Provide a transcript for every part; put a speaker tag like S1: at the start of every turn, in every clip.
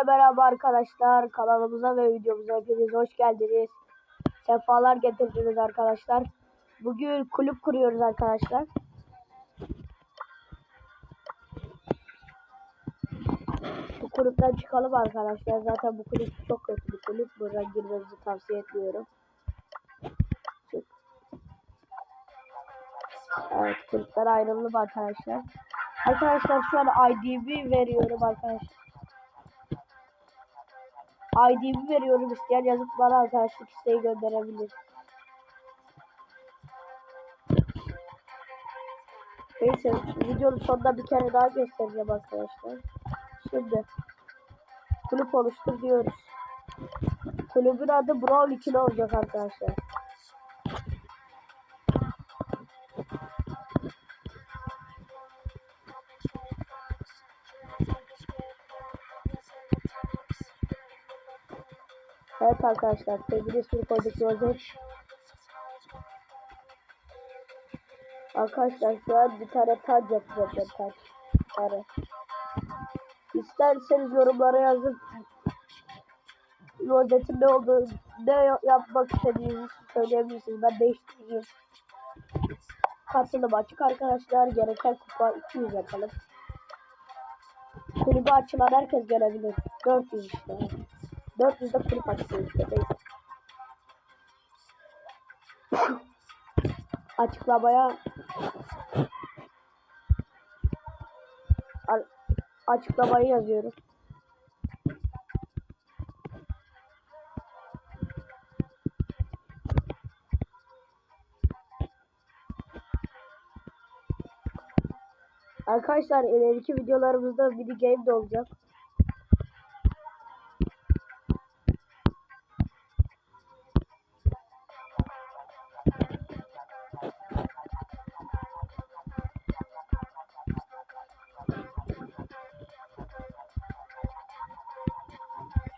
S1: Hepinize merhaba arkadaşlar. Kanalımıza ve videomuza hepiniz hoş geldiniz. Sefalar getirdiniz arkadaşlar. Bugün kulüp kuruyoruz arkadaşlar. Bu kulüpten çıkalım arkadaşlar. Zaten bu kulüp çok kötü bir kulüp. Buradan girmemizi tavsiye etmiyorum. Çık. Evet kulüpten ayrıldım arkadaşlar. Arkadaşlar şu an ID'mi veriyorum arkadaşlar. ID'mi veriyorum isteyen yazıp bana arkadaşlık isteği gönderebilir. Neyse videonun sonunda bir kere daha göstereceğim arkadaşlar. Şimdi kulüp oluştur diyoruz. Kulübün adı Brawl 2 olacak arkadaşlar. Evet arkadaşlar sevgili ismini koyduk Rozet. Arkadaşlar şu an bir tane tac yapacağım ben tac. Tane. İsterseniz yorumlara yazın. Rozet'in ne olduğunu, ne yapmak istediğinizi söyleyebilirsiniz. Ben değiştireceğim. Katılım açık arkadaşlar. Gereken kupa 200 yapalım. Kulübü açılan herkes gelebilir. 400 işte. 400'de kulüp. Neyse. Açıklamaya açıklamayı yazıyorum. Arkadaşlar ileriki videolarımızda mini game de olacak.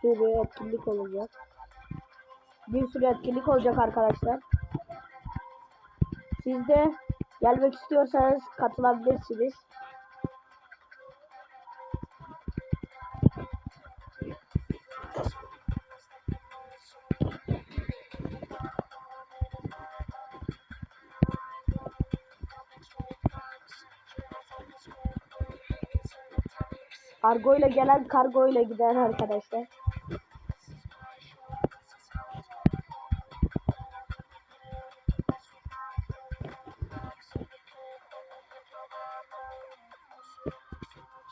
S1: Sürü etkinlik olacak. Bir sürü etkinlik olacak arkadaşlar. Siz de gelmek istiyorsanız katılabilirsiniz. Kargo ile gelen kargo ile gider arkadaşlar.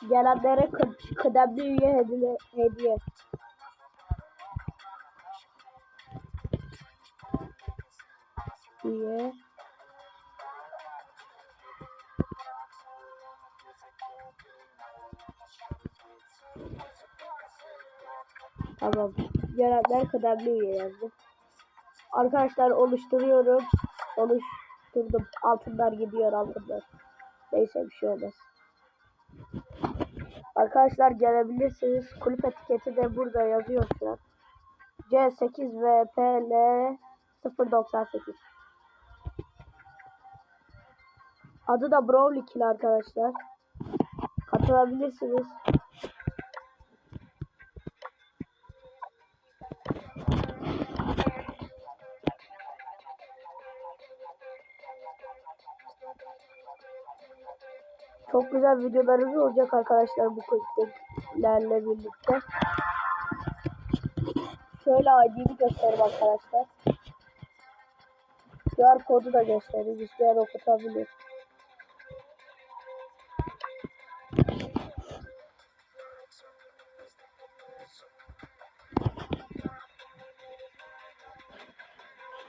S1: Gelenlere kı kıdemli üye hediye. hediye. Üye. Tamam. Gelenler kıdemli üye yazdı. Arkadaşlar oluşturuyorum. Oluşturdum. Altınlar gidiyor altınlar. Neyse bir şey olmaz. Arkadaşlar gelebilirsiniz. Kulüp etiketi de burada yazıyor şu an. C8 VPL 098. Adı da Brawl 2 arkadaşlar. Katılabilirsiniz. Çok güzel videolarımız olacak arkadaşlar bu kulüplerle birlikte. Şöyle ID'ni göstereyim arkadaşlar. QR kodu da göstereyim. İsteyen okutabilir.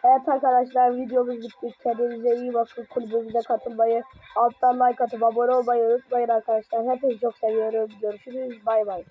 S1: Evet arkadaşlar videomuz bitti. Kendinize iyi bakın. Kulübümüze katılmayı, alttan like atıp abone olmayı unutmayın arkadaşlar. Hepinizi çok seviyorum. Görüşürüz. Bay bay.